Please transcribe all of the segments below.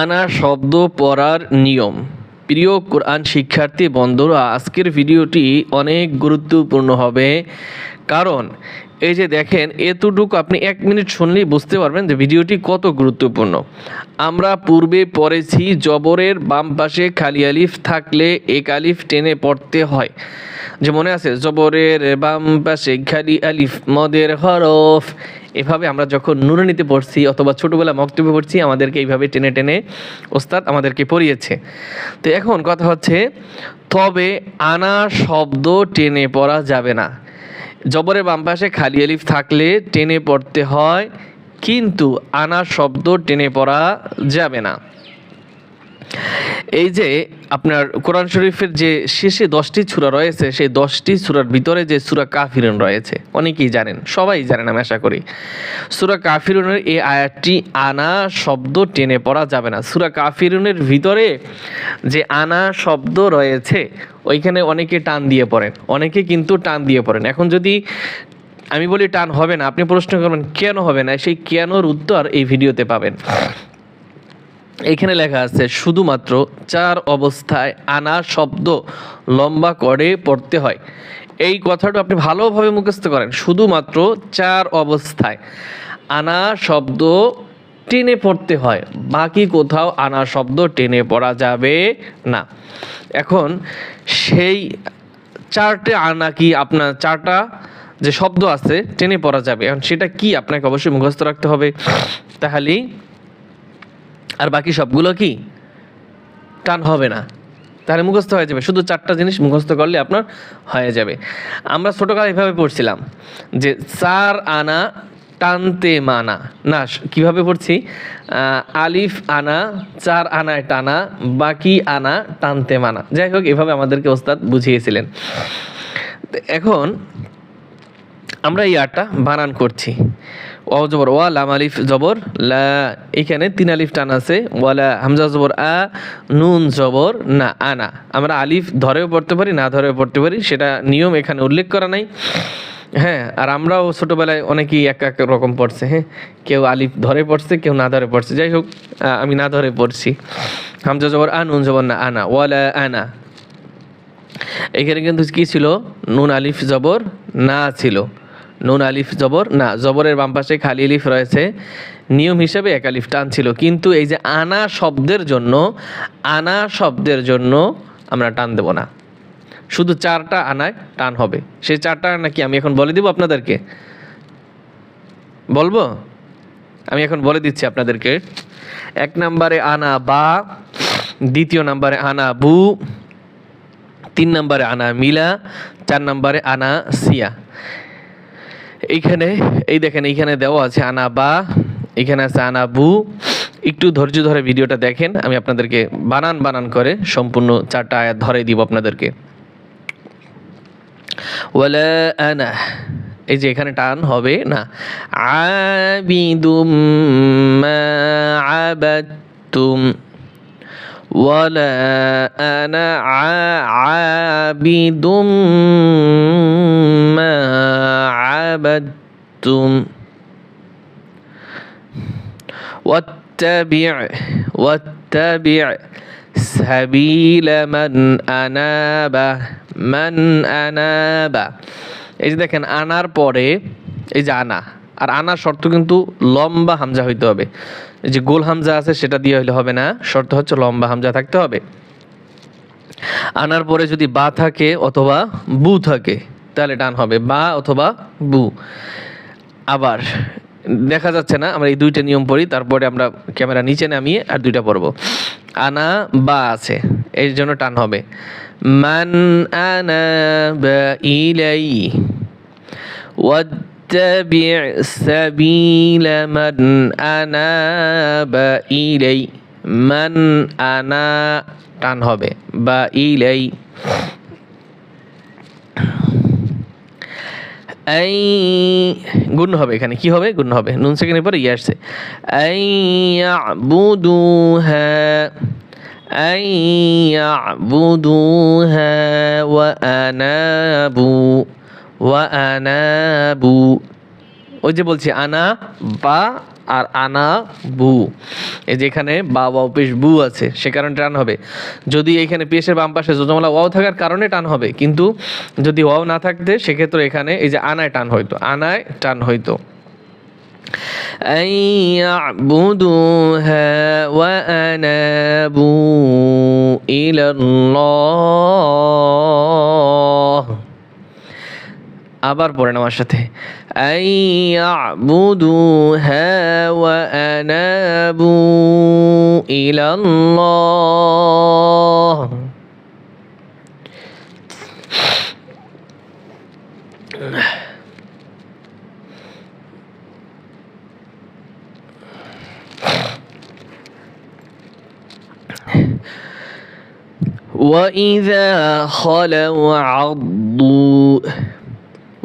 আনা শব্দ পড়ার নিয়ম। প্রিয় কোরআন শিক্ষার্থী বন্ধুরা আজকের ভিডিওটি অনেক গুরুত্বপূর্ণ হবে। কারণ এই যে দেখেন, এতটুকু আপনি এক মিনিট শুনলেই বুঝতে পারবেন যে ভিডিওটি কত গুরুত্বপূর্ণ। আমরা পূর্বে পড়েছি, জবরের বাম পাশে খালি আলিফ থাকলে এক আলিফ টেনে পড়তে হয়। যে মনে আছে, জবরের বাম পাশে খালি আলিফ, মদের হরফ। এভাবে আমরা যখন নুরানিতে পড়ছি অথবা ছোটোবেলা মক্তব্য পড়ছি, আমাদেরকে এইভাবে টেনে টেনে ওস্তাদ আমাদেরকে পড়িয়েছে। তো এখন কথা হচ্ছে, তবে আনা শব্দ টেনে পড়া যাবে না। জবরের বাম পাশে খালি আলিফ থাকলে টেনে পড়তে হয়, কিন্তু আনা শব্দ টেনে পড়া যাবে না। এই যে আপনার কোরআন শরীফের যে শেষে দশটি সূরা রয়েছে, সেই দশটি সূরার ভিতরে যে সূরা কাফিরুন রয়েছে, অনেকেই জানেন, সবাই জানেন আমি আশা করি। সূরা কাফিরুনের এই আয়াতটি আনা শব্দ টেনে পড়া যাবে না। সূরা কাফিরুনের ভিতরে যে আনা শব্দ রয়েছে, ওইখানে অনেকে টান দিয়ে পড়েন, অনেকে কিন্তু টান দিয়ে পড়েন। এখন যদি আমি বলি টান হবে না, আপনি প্রশ্ন করবেন, কেন হবে না? সেই কেনর উত্তর এই ভিডিওতে পাবেন। এখানে লেখা আছে, শুধুমাত্র চার অবস্থায় আনা শব্দ লম্বা করে পড়তে হয়। এই কথাটা আপনি ভালোভাবে মুখস্থ করেন, শুধুমাত্র চার অবস্থায় আনা শব্দ টেনে পড়তে হয়, বাকি কোথাও আনা শব্দ টেনে পড়া যাবে না। এখন সেই চারটে আনা কি আপনার, চারটা যে শব্দ আছে টেনে পড়া যাবে, এখন সেটা কি আপনাকে অবশ্যই মুখস্থ রাখতে হবে। তাহলেই আর বাকি সবগুলো কি? টান হবে না। তাহলে মুখস্থ হয়ে যাবে। শুধু চারটা জিনিস মুখস্থ করলে আপনার হয়ে যাবে। আমরা ছোটোকালে এভাবে পড়ছিলাম যে চার আনা টানতে মানা। না কীভাবে পড়ছি? আলিফ আনা, চার আনায় টানা, বাকি আনা টানতে মানা। যাই হোক, এভাবে আমাদেরকে ওস্তাদ বুঝিয়েছিলেন। এখন আমরা এই আটটা বানান করছি। ও জবর, ওয়া, লাম আলিফ জবর, লা, এখানে তিন আলিফ টান আছে ওয়ালা হামজা জবর, আ, নুন জবর, না আনা আমরা আলিফ ধরেও পড়তে পারি, না ধরেও পড়তে পারি, সেটা নিয়ম এখানে উল্লেখ করা নাই। হ্যাঁ আর আমরাও ছোটোবেলায় অনেকেই এক এক রকম পড়ছে হ্যাঁ। কেউ আলিফ ধরে পড়ছে, কেউ না ধরে পড়ছে। যাই হোক আমি না ধরে পড়ছি। হামজা জবর, আ, নুন জবর, না আনা ওয়ালা আনা এখানে কিন্তু কি ছিল? নুন, আলিফ জবর, না ছিল। নুন আলিফ জবর। না, জবরের বাম পাশে খালি আলিফ রয়েছে। নিয়ম হিসেবে এক আলিফ টান ছিল। কিন্তু এই যে আনা শব্দের জন্য, আনা শব্দের জন্য আমরা টান দেব না। শুধু চারটা আনায় টান হবে। সেই চারটা আনা কি আমি এখন বলে দিব আপনাদেরকে? বলব? আমি এখন বলে দিচ্ছি আপনাদেরকে। এক নম্বরে আনা বা, দ্বিতীয় নম্বরে আনা বু, তিন নম্বরে আনা মিলা, চার নম্বরে আনা সিয়া। এইখানে, এই দেখেন, এইখানে দেওয়া আছে আনা বা এখানে আছে আনা বু একটু ধৈর্য ধরে ভিডিওটা দেখেন, আমি আপনাদেরকে বানান বানান করে সম্পূর্ণ চারটা আয়াত ধরে দিব আপনাদেরকে। এই যে এখানে টান হবে, না। আবিদুম মা আবাদতুম। ولا أنا ع- عابد ما عبدتم واتبع واتبع سبيل من أناب من أناب এই যে দেখেন আনার পরে এই যে আনা আর আনার শর্ত কিন্তু লম্বা হামজা হইতে হবে এই যে গোল হামজা আছে, সেটা দিয়ে হইলে হবে না। শর্ত হচ্ছে লম্বা হামজা থাকতে হবে। আনার পরে যদি বা থাকে অথবা বু থাকে, তাহলে টান হবে। বা অথবা বু। আবার দেখা যাচ্ছে না, আমরা এই দুইটা নিয়ম পড়ি, তারপরে আমরা ক্যামেরা নিচে নামিয়ে আর দুইটা পড়ব। আনা, বা আছে, এর জন্য টান হবে। মান আনা বা ইলাই واتبع سبيل من أناب إلي من أنا টান হবে বা ইলাই এই গুণ হবে এখানে কি হবে গুণ হবে নুন সেকেন্ডের পরে ইয়ে আসছে এই ইয়াবুদুহা এই ইয়াবুদুহা ওয়া আনাবু ওয়া আনাবু ওই যে বলছি আনা বা আর আনা বু এই যেখানে বা ওয়াও পেশ বু আছে সে কারণে টান হবে যদি এখানে পেশের বাম পাশে যোজমালা ওয়াও থাকার কারণে টান হবে কিন্তু যদি ওয়াও না থাকতে সেক্ষেত্রে এখানে এই যে আনায় টান হইতো আনায় টান হইতো أن يعبدوها وأنابوا إلى الله আবার পড়েন আমার সাথে أن يعبدوها وأنابوا إلى الله وإذا خلوا عضوا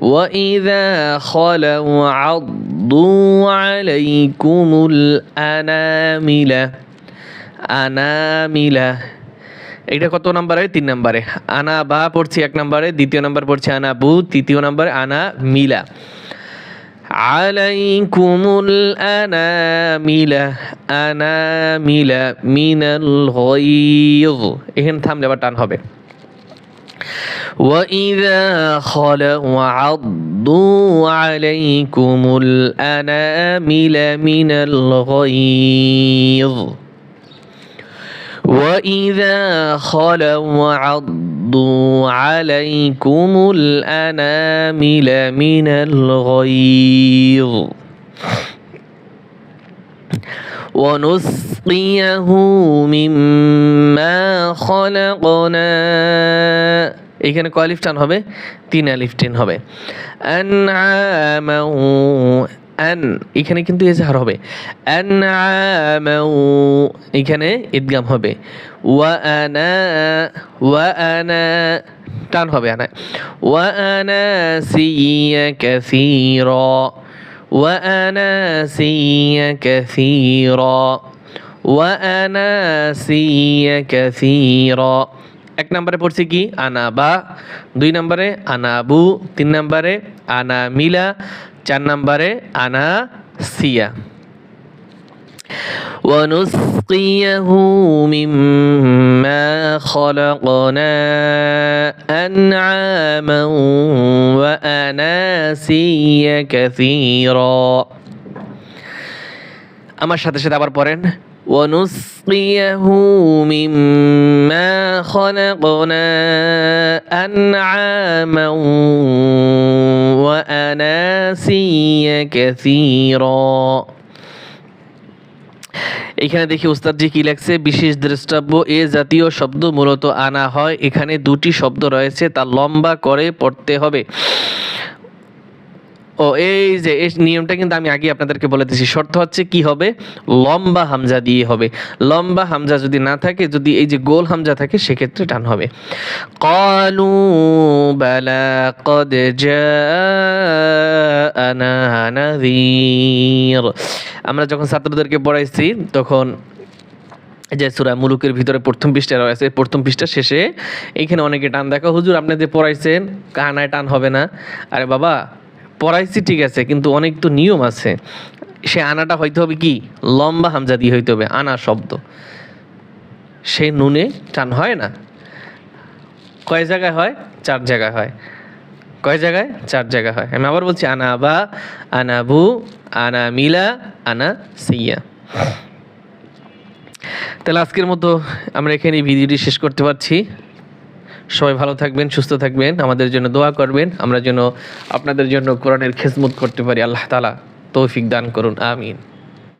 وإذا خلوا عضوا عليكم الأنامل أنامل এটা কত নাম্বারে তিন নাম্বারে আনা বা পড়ছি এক নাম্বারে দ্বিতীয় নাম্বার পড়ছি আনা বু তৃতীয় নাম্বারে আনা মিলা عليكم الأنامل أنامل من الغيظ এখানে থামলে আবার টান হবে وإذا خلوا عضوا عليكم الأنامل من الغيظ وإذا خلوا عضوا عليكم الأنامل من الغيظ ونسقيه مما خلقنا এখানে কয় লিফটান হবে? তিন লিফটেন হবে। আনআমাউ, আন, এখানে কিন্তু এজাহার হবে। আনআমাউ, এখানে ইদগাম হবে। ওয়া আনা ওয়া আনা টান হবে আনা। ওয়া আনা সিয়া কাসীরা ওয়া আনা সিয়া কাসীরা ওয়া আনা সিয়া এক নম্বরে পড়ছি কি আনা বা দুই নম্বরে আনা আবু তিন নম্বরে আনা মিলা চার নম্বরে আনা সিয়া ونسقيه مما خلقنا أنعاما وأناسيا كثيرا আমার সাথে সাথে আবার পড়েন ونسقيه مما خلقنا أنعاما وأناسيا كثيرا এখানে দেখি উস্তাদজি কি লেখছে বিশেষ দ্রষ্টব্য এ জাতীয় শব্দ মূলত আনা হয় এখানে দুটি শব্দ রয়েছে তা লম্বা করে পড়তে হবে ও, এই যে, এই নিয়মটা কিন্তু আমি আগে আপনাদেরকে বলে দিয়েছি। শর্ত হচ্ছে কি হবে? লম্বা হামজা দিয়ে হবে। লম্বা হামজা যদি না থাকে, যদি এই যে গোল হামজা থাকে, সেক্ষেত্রে টান হবে। কলু বালা কদ নাযীর। আমরা যখন ছাত্রদেরকে পড়াইছি, তখন যে সুরা মুলুকের ভিতরে প্রথম পৃষ্ঠা রয়েছে প্রথম পৃষ্ঠা শেষে এখানে অনেকে টান দেখা। হুজুর, আপনি যে পড়াইছেন, কানায় টান হবে না। আরে বাবা পড়াইছি ঠিক আছে, কিন্তু অনেক তো নিয়ম আছে। সে আনাটা হইতে হবে কি? লম্বা হামজা দিয়ে হইতে হবে, আনা শব্দ। সে নুনে টান হয় না? কয় জায়গায় হয়? চার জায়গায় হয়। কয় জায়গায়? চার জায়গায় হয়। আমি আবার বলছি, আনা বা, আনা বু, আনা মিলা, আনা সিয়া। তাহলে আজকের মতো আমরা এখানে ভিডিওটি শেষ করতে পারছি। সবাই ভালো থাকবেন, সুস্থ থাকবেন, আমাদের জন্য দোয়া করবেন, আমরা যেন আপনাদের জন্য কোরআনের খেজমত করতে পারি, আল্লাহ তালা তৌফিক দান করুন, আমিন।